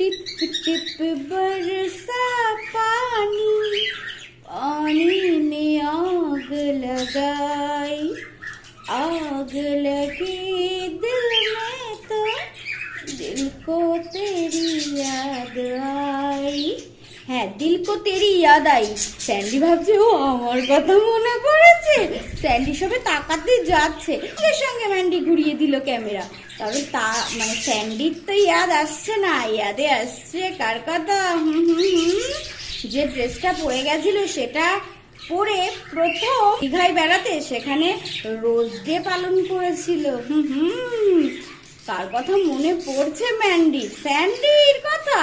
Tip tip बरसा पानी पानी में आग लगाई आग लगी दिल में तो दिल को तेरी याद आई হ্যাঁ দিল কো তেরি ইয়াদ আই স্যান্ডি ভাবছে ও আমার কথা মনে পড়েছে স্যান্ডি সবে তাকাতে যাচ্ছে। এর সঙ্গে ম্যান্ডি ঘুরিয়ে দিল ক্যামেরা। তবে তা মানে স্যান্ডির তো ইয়াদ আসছে না, ইয়াদে আসছে কার কথা? হুম হুম হুম। যে ড্রেসটা পরে গেছিল সেটা পরে প্রথম দীঘায় বেড়াতে সেখানে রোজ ডে পালন করেছিল। হুম হুম। কার কথা মনে পড়ছে ম্যান্ডি। স্যান্ডির কথা?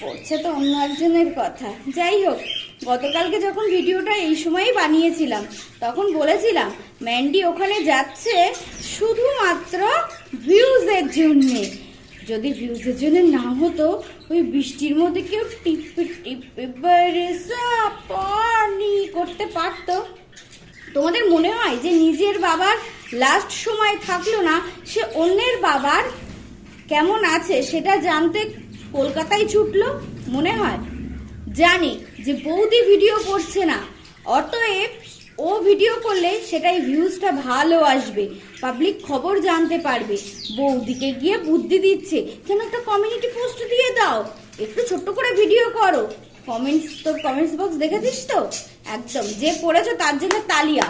পড়ছে তো অন্য একজনের কথা। যাই হোক গতকালকে যখন ভিডিওটা এই সময়ই বানিয়েছিলাম, তখন বলেছিলাম, ম্যান্ডি ওখানে যাচ্ছে শুধুমাত্র ভিউজের জন্যে। যদি ভিউজের জন্য না হতো, ওই বৃষ্টির মধ্যে কেউ টিপে টিপে পানি করতে পারতো। তোমাদের মনে হয় যে নিজের বাবার লাস্ট সময় থাকল না, সে অন্যের বাবার কেমন আছে সেটা জানতে কলকাতায় ছুটলো? মনে হয়? জানি। যে বৌদি ভিডিও করছে না, অতএব ও ভিডিও করলে সেটাই ভিউজটা ভালো আসবে পাবলিক খবর জানতে পারবে। বৌদিকে গিয়ে বুদ্ধি দিচ্ছে, কেন একটা কমিউনিটি পোস্ট দিয়ে দাও, একটু ছোট্ট করে ভিডিও করো। কমেন্টস তোর কমেন্টস বক্স দেখেছিস তো? একদম, যে পড়েছো তার জন্য তালিয়া।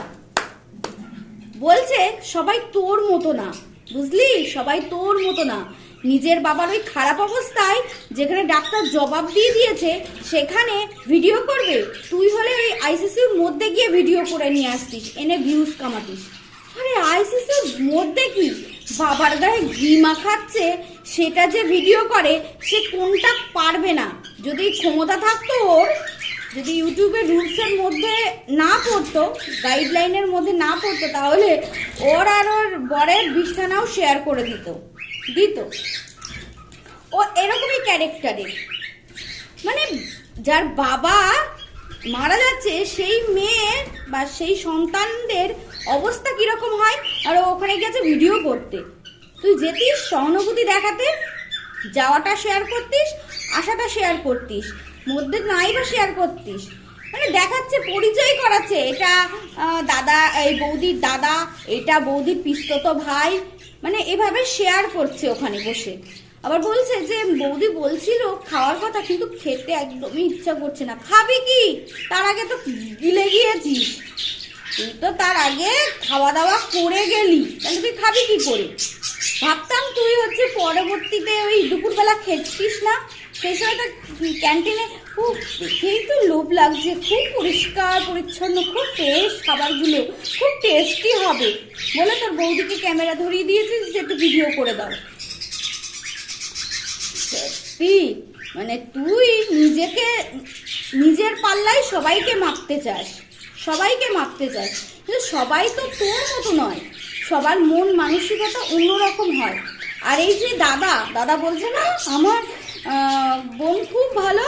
বলছে, সবাই তোর মতো না, বুঝলি? সবাই তোর মতো না। নিজের বাবার ওই খারাপ অবস্থায় যেখানে ডাক্তার জবাব দিয়ে দিয়েছে, সেখানে ভিডিও করবে। তুই হলে ওই আইসিসিউর মধ্যে গিয়ে ভিডিও করে নিয়ে আসতিস, এনে ভিউজ কামাতিস। আরে আইসিসিউর মধ্যে কি? বাবার গায়ে ঘি মাখাচ্ছে, সেটা যে ভিডিও করে, সে কোনটা পারবে না? যদি ক্ষমতা থাকতো ওর, যদি ইউটিউবের রুলসের মধ্যে না পড়তো গাইডলাইনের মধ্যে না পড়তো, তাহলে ওর আর ওর বরের বিছানাও শেয়ার করে দিত। দিত। ও এরকমই ক্যারেক্টারের মানে যার বাবা মারা যাচ্ছে, সেই মেয়ের বা সেই সন্তানদের অবস্থা কীরকম হয়, আর ওখানে গেছে ভিডিও করতে। তুই যেতিস, সহানুভূতি দেখাতে, যাওয়াটা শেয়ার করতিস, আসাটা শেয়ার করতিস, মধ্যে নাই বা শেয়ার করতিস। মানে দেখাচ্ছে, পরিচয় করাচ্ছে, এটা দাদা, এই বৌদির দাদা, এটা বৌদির পিস্তত ভাই মানে এভাবে শেয়ার করছে ওখানে বসে। আবার বলছে যে, বৌদি বলছিল খাওয়ার কথা, কিন্তু খেতে একদমই ইচ্ছা করছে না। খাবি কি? তার আগে তো গিলে গিয়েছিস তুই তো তার আগে খাওয়া দাওয়া করে গেলি। তাহলে তুই খাবি কি করে? ভাবতাম তুই হচ্ছে পরবর্তীতে ওই দুপুরবেলা খেতিস না। সেই সময় তো ক্যান্টিনে খুব দেখেই তো লোভ লাগছে, খুব পরিষ্কার, পরিচ্ছন্ন, খুব ফ্রেশ খাবারগুলো, খুব টেস্টি হবে। বলে তোর বৌদিকে ক্যামেরা ধরিয়ে দিয়েছিস যে একটু ভিডিও করে দাও। সত্যি মানে তুই নিজেকে, নিজের পাল্লায় সবাইকে মাপতে চাস, সবাইকে মাপতে চাস। কিন্তু সবাই তো তোর মতো নয়, সবার মন মানসিকতা অন্যরকম হয়। আর এই যে দাদা দাদা বলছে না, আমার বোন খুব ভালো।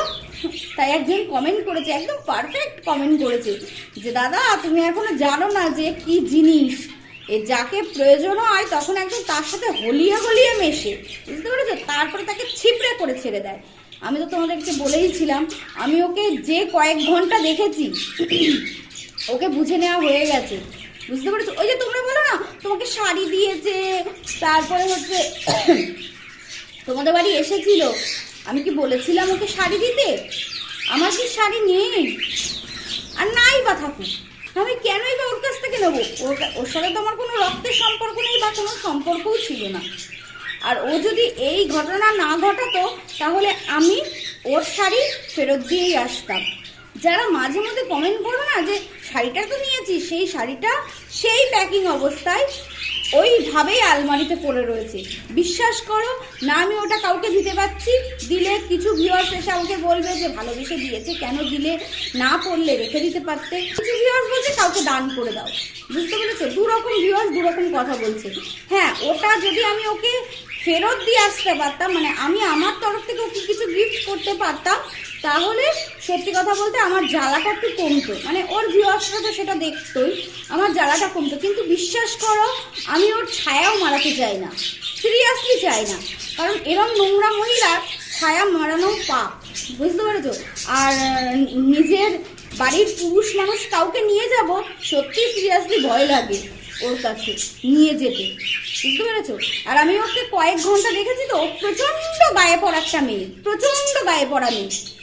তাই একজন কমেন্ট করেছে, একদম পারফেক্ট কমেন্ট করেছে যে, দাদা, তুমি এখনও জানো না যে কি জিনিস? এ যাকে প্রয়োজন হয় তখন একদম তার সাথে হলিয়ে হলিয়ে মেশে। বুঝতে পেরেছ? তারপরে তাকে ছিপড়ে করে ছেড়ে দেয়। আমি তো তোমাদেরকে বলেইছিলাম, আমি ওকে যে কয়েক ঘণ্টা দেখেছি, ওকে বুঝে নেওয়া হয়ে গেছে। বুঝতে পেরেছ? ওই যে তোমরা বলো না, তোমাকে শাড়ি দিয়েছে, তারপরে হচ্ছে তোমাদের বাড়ি এসেছিল। আমি কি বলেছিলাম ওকে শাড়ি দিতে? আমার কি শাড়ি নেই। আর নাই বা থাকুক আমি কেনই বা ওর কাছ থেকে নেব? ওর ওর সাথে তো আমার কোনো রক্তের সম্পর্ক নেই বা কোনো সম্পর্কও ছিল না। আর ও যদি এই ঘটনা না ঘটাতো, তাহলে আমি ওর শাড়ি ফেরত দিয়েই আসতাম। যারা মাঝে মধ্যে কমেন্ট করো না যে, শাড়িটা তো নিয়েছি সেই শাড়িটা সেই প্যাকিং অবস্থায় ওইভাবেই আলমারিতে পড়ে রয়েছে। বিশ্বাস করো, না আমি ওটা কাউকে দিতে পারছি। দিলে কিছু ভিউয়ার্স এসে আমাকে বলবে যে, ভালোবেসে দিয়েছে, কেন দিলে না পড়লে, রেখে দিতে পারতে? কিছু ভিউয়ার্স বলছে, কাউকে দান করে দাও। বুঝতে পেরেছ? দু রকম ভিউয়ার্স দু রকম কথা বলছে। হ্যাঁ ওটা যদি আমি ওকে ফেরত দিয়ে আসতে পারতাম মানে আমি আমার তরফ থেকে ওকে কিছু গিফট করতে পারতাম তাহলে সত্যি কথা বলতে আমার জ্বালাটা একটু কমতো। মানে ওর ভিউয়ার্সরা তো সেটা দেখতোই, আমার জ্বালাটা কমতো। কিন্তু বিশ্বাস করো, আমি ওর ছায়াও মারাতে চাই না। সিরিয়াসলি চাই না। কারণ এরম নোংরা মহিলার ছায়া মারানো পাপ। বুঝতে পেরেছ? আর নিজের বাড়ির পুরুষ মানুষ কাউকে নিয়ে যাব, সত্যি সিরিয়াসলি ভয় লাগে ওর কাছে, নিয়ে যেতে। বুঝতে পেরেছ? আর আমি ওকে কয়েক ঘণ্টা দেখেছি তো প্রচণ্ড গায়ে পড়া একটা মেয়ে। প্রচণ্ড গায়ে পড়া মেয়ে।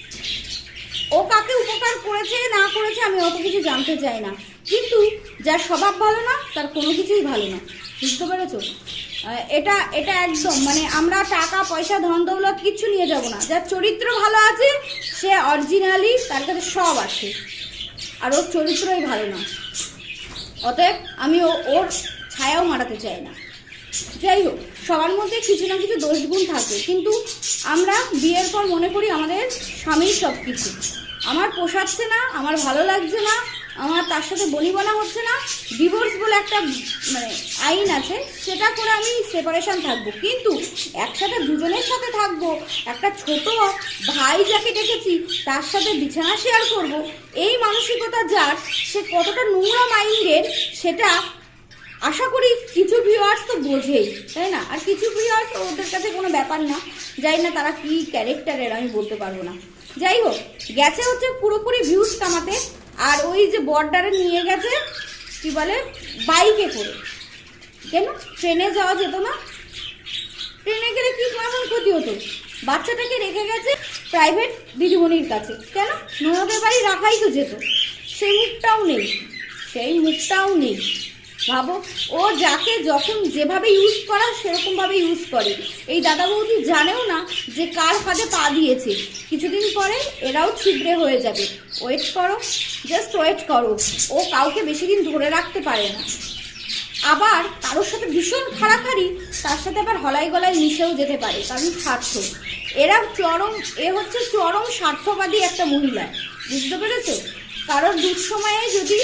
ও কাকে উপকার করেছে, না করেছে, আমি অত কিছু জানতে চাই না। কিন্তু যার স্বভাব ভালো না, তার কোনো কিছুই ভালো না। বুঝতে পেরেছ? এটা এটা একদম মানে আমরা টাকা, পয়সা, ধন, দৌলত কিচ্ছু নিয়ে যাব না। যার চরিত্র ভালো আছে, সে অরিজিনালি তার কাছে সব আছে। আর ওর চরিত্রই ভালো না। অতএব আমি ওর ছায়াও মারাতে চাই না। যাই হোক, সবার মধ্যে কিছু না কিছু দোষ গুণ থাকে। কিন্তু আমরা বিয়ের পর মনে করি আমাদের স্বামীর সব কিছু আমার পোষাচ্ছে না, আমার ভালো লাগছে না, আমার তার সাথে বনিবনা হচ্ছে না ডিভোর্স বলে একটা মানে আইন আছে, সেটা করে আমি সেপারেশন থাকব। কিন্তু একসাথে দুজনের সাথে থাকব, একটা ছোট ভাই যাকে দেখেছি, তার সাথে বিছানা শেয়ার করব, এই মানসিকতা যার, সে কতটা নোংরা মাইন্ডের, সেটা আশা করি কিছু ভিউয়ার্স তো বোঝেই, তাই না? আর কিছু ভিউয়ার্স ওদের কাছে কোনো ব্যাপার না যাই না তারা কি ক্যারেক্টারের আমি বলতে পারব না। যাই হোক, গেছে হচ্ছে পুরোপুরি ভিউজ কামাতে, আর ওই যে বর্ডারে নিয়ে গেছে, কি বলে বাইকে করে। কেন? ট্রেনে যাওয়া যেত না। ট্রেনে গেলে কি কেমন ক্ষতি হতো? বাচ্চাটাকে রেখে গেছে প্রাইভেট দিদিমণির কাছে। কেন? ননদের বাড়ি রাখাই তো যেত। সেই মুখটাও নেই। সেই মুখটাও নেই। ভাবো। ও যাকে যখন যেভাবে ইউজ করা সেরকমভাবে ইউজ করে। এই দাদা বৌদি জানেও না যে কার ফাঁদে পা দিয়েছে। কিছুদিন পরে এরাও ছিবড়ে হয়ে যাবে। ওয়েট করো জাস্ট ওয়েট করো। ও কাউকে বেশি দিন ধরে রাখতে পারে না। আবার কারোর সাথে ভীষণ খাড়াখাড়ি, তার সাথে আবার হলাই গলায় মিশেও যেতে পারে, কারণ স্বার্থ এরা চরম, এ হচ্ছে চরম স্বার্থবাদী একটা মহিলা। বুঝতে পেরেছ? কারোর দুঃসময়ে যদি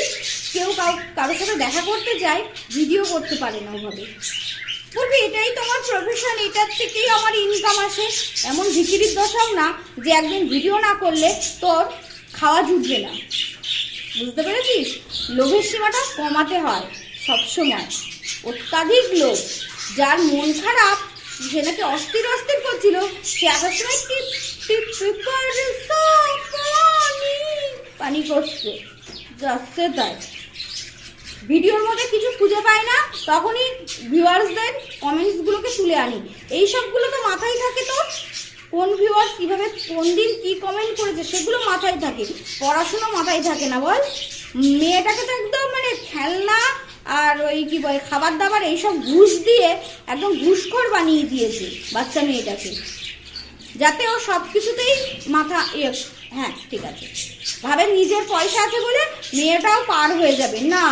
কেউ কাউ, কারোর সাথে দেখা করতে যায় ভিডিও করতে পারে না ওভাবে। বলবি, এটাই তোমার প্রফেশন এটার থেকেই আমার ইনকাম আসে। এমন ভিকিরির দশাও না, যে একদিন ভিডিও না করলে তোর খাওয়া জুটবে না। বুঝতে পেরেছিস? লোভের সীমাটা কমাতে হয়, সবসময়। অত্যাধিক লোভ। যার মন খারাপ, সে নাকি অস্থির অস্থির করছিল। সে আসার সময় পানি করছে যাচ্ছে তাই। ভিডিওর মধ্যে কিছু খুঁজে পাই না, তখনই ভিউয়ার্সদের কমেন্টসগুলোকে তুলে আনি। এই সবগুলো তো মাথায় থাকে তো? কোন ভিউয়ার্স কীভাবে, কোন দিন কী কমেন্ট করেছে, সেগুলো মাথায় থাকে। পড়াশুনো মাথায় থাকে না, বল। মেয়েটাকে তো একদম মানে খেলনা আর ওই কী বলে খাবার দাবার এইসব ঘুষ দিয়ে একদম ঘুষখোর বানিয়ে দিয়েছে বাচ্চা মেয়েটাকে। যাতে ও সব কিছুতেই মাথা হ্যাঁ ঠিক আছে। ভাবে নিজের পয়সা আছে বলে মেয়েটাও পার হয়ে যাবে। না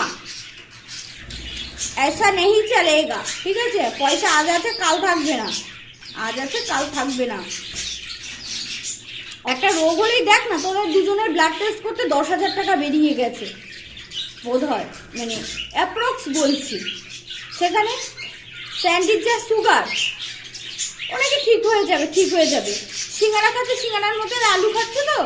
ऐसा नहीं চলেগা ঠিক আছে পয়সা আজ আছে কাল থাকবে না আজ আছে কাল থাকবে না একটা রোগ হলেই দেখ না তোদের দুজনের ব্লাড টেস্ট করতে দশ হাজার টাকা বেরিয়ে গেছে বোধ হয় মানে অ্যাপ্রক্স বলছি সেখানে স্যান্ডির যা সুগার ওনাকে ঠিক হয়ে যাবে ঠিক হয়ে যাবে সিঙ্গারা খাচ্ছে সিঙ্গারার মধ্যে আলু খাচ্ছে তো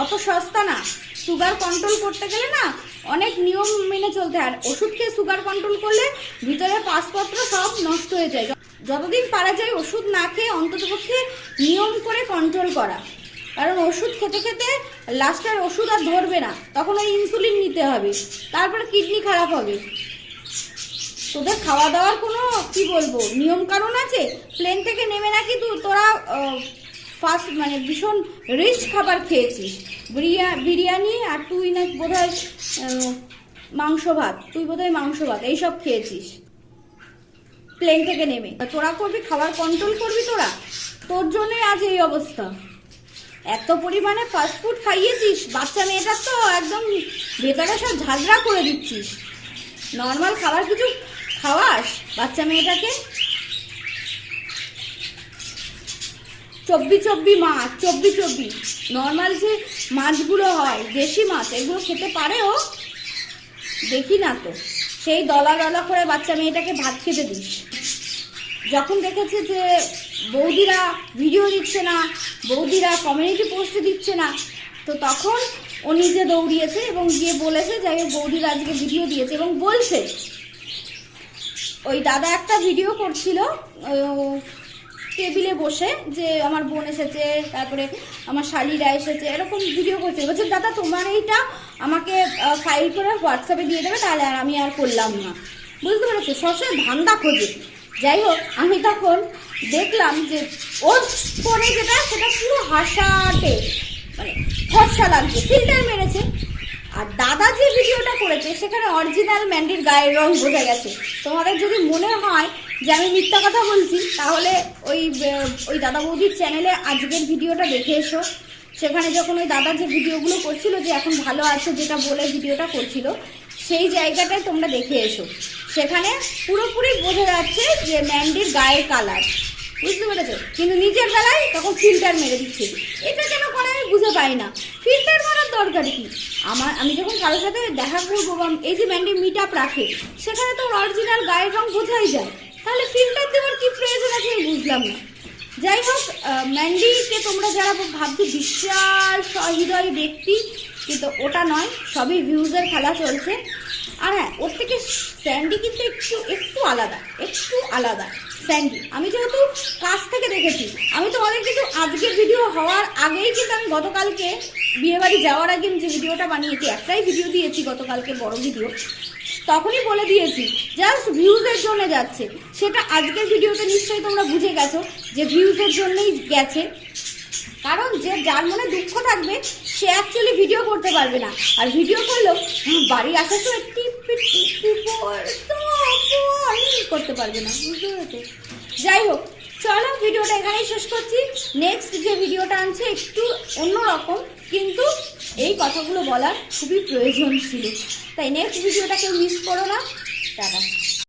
অত সস্তা না সুগার কন্ট্রোল করতে গেলে না অনেক নিয়ম মেনে চলতে হয়। আর ওষুধ খেয়ে সুগার কন্ট্রোল করলে ভিতরে পাসপত্র সব নষ্ট হয়ে যায়। যতদিন পারা যায় ওষুধ না খেয়ে অন্ততপক্ষে নিয়ম করে কন্ট্রোল করা। কারণ ওষুধ খেতে খেতে লাস্টের ওষুধ আর ধরবে না। তখন ওই ইনসুলিন নিতে হবে। তারপরে কিডনি খারাপ হবে। তোদের খাওয়া দাওয়ার কোনো, কি বলব নিয়ম কারণ আছে? প্লেন থেকে নেমে নাকি তোরা ফার্স্ট মানে ভীষণ রিচ খাবার খেয়েছিস। বিরিয়া বিরিয়ানি আর তুই না আহ, মাংস ভাত। তুই বোধহয় মাংস ভাত এইসব খেয়েছিস। প্লেন থেকে নেমে। তোরা করবি খাবার কন্ট্রোল করবি তোরা? তোর জন্যই আজ এই অবস্থা। এত পরিমাণে ফাস্টফুড খাইয়েছিস? বাচ্চা মেয়েটার তো একদম ভেতরে সব ঝাঁঝরা করে দিচ্ছিস। নর্মাল খাবার কিছু খাওয়াস বাচ্চা মেয়েটাকে? চব্বি চব্বি মাছ, চব্বি চব্বি। নর্মাল যে মাছগুলো হয়, দেশি মাছ, এগুলো খেতে পারে ও? দেখি না তো। সেই দলা দলা করে বাচ্চা মেয়েটাকে ভাত খেতে দিস। যখন দেখেছে যে বৌদিরা ভিডিও দিচ্ছে না, বৌদিরা কমিউনিটি পোস্টে দিচ্ছে না, তো তখন ও নিজে দৌড়িয়েছে এবং গিয়ে বলেছে হোক, বৌদিরা আজকে ভিডিও দিয়েছে। এবং বলছে, ওই দাদা একটা ভিডিও করছিল টেবিলে বসে যে আমার বোন এসেছে, তারপরে আমার শালিরা এসেছে, এরকম ভিডিও করছে। বলছে, দাদা, তোমার এইটা আমাকে ফাইল করে হোয়াটসঅ্যাপে দিয়ে দেবে তাহলে আর আমি আর করলাম না। বুঝতে পেরেছ? সবসময় ধান্দা খোঁজে। যাই হোক, আমি তখন দেখলাম যে ওর ফোনে যেটা, সেটা পুরো হাসাটে। মানে ফর্সা লাগছে ফিল্টার মেরেছে। আর দাদা যে ভিডিওটা করেছে, সেখানে অরিজিনাল ম্যান্ডির গায়ের রং বোঝা গেছে। তোমাদের যদি মনে হয় যে আমি মিথ্যা কথা বলছি, তাহলে ওই ওই দাদা বৌদির চ্যানেলে আজকের ভিডিওটা দেখে এসো। সেখানে যখন ওই দাদা যে ভিডিওগুলো করছিল, যে এখন ভালো আছে যেটা বলে ভিডিওটা করছিল, সেই জায়গাটায় তোমরা দেখে এসো। সেখানে পুরোপুরি বোঝা যাচ্ছে যে ম্যান্ডির গায়ের কালার বুঝতে পেরেছ? কিন্তু নিজের বেলায় তখন ফিল্টার মেরে দিচ্ছে এটা কেন করে আমি বুঝে পাই না। ফিল্টার মারার দরকার কি? আমার, আমি যখন কারোর সাথে দেখা করব বা এই যে ম্যান্ডি মিট আপ রাখে, সেখানে তো অরিজিনাল গায়ের রং বোঝাই যায়। তাহলে ফিল্টার দেওয়ার কি প্রয়োজন আছে আমি বুঝলাম না। যাই হোক ম্যান্ডিকে তোমরা যারা ভাবছ বিশাল সহৃদয় ব্যক্তি, কিন্তু ওটা নয়, সবই ভিউজের খেলা চলছে। আর হ্যাঁ ওর থেকে স্যান্ডি কিন্তু একটু একটু আলাদা একটু আলাদা। স্যান্ডি আমি যেহেতু কাছ থেকে দেখেছি, আমি তোমাদের কিন্তু আজকের ভিডিও হওয়ার আগেই কিন্তু আমি গতকালকে বিয়েবাড়ি যাওয়ার আগে আমি যে ভিডিওটা বানিয়েছি, একটাই ভিডিও দিয়েছি গতকালকে বড় ভিডিও তখনই বলে দিয়েছি জাস্ট ভিউজের জন্য যাচ্ছে সেটা আজকের ভিডিওতে নিশ্চয়ই তোমরা বুঝে গেছো যে ভিউজের জন্যই গেছে কারণ যে যার মনে দুঃখ থাকবে সে অ্যাকচুয়ালি ভিডিও করতে পারবে না আর ভিডিও করলেও বাড়ি পর তো পর করতে পারবে না বুঝতে পেরেছ যাই হোক চলো ভিডিওটা এখানেই শেষ করছি। নেক্সট যে ভিডিওটা আনছে একটু অন্যরকম, কিন্তু এই কথাগুলো বলার খুবই প্রয়োজন ছিল। তাই নেক্সট ভিডিওটা কেউ মিস করো না। টাটা।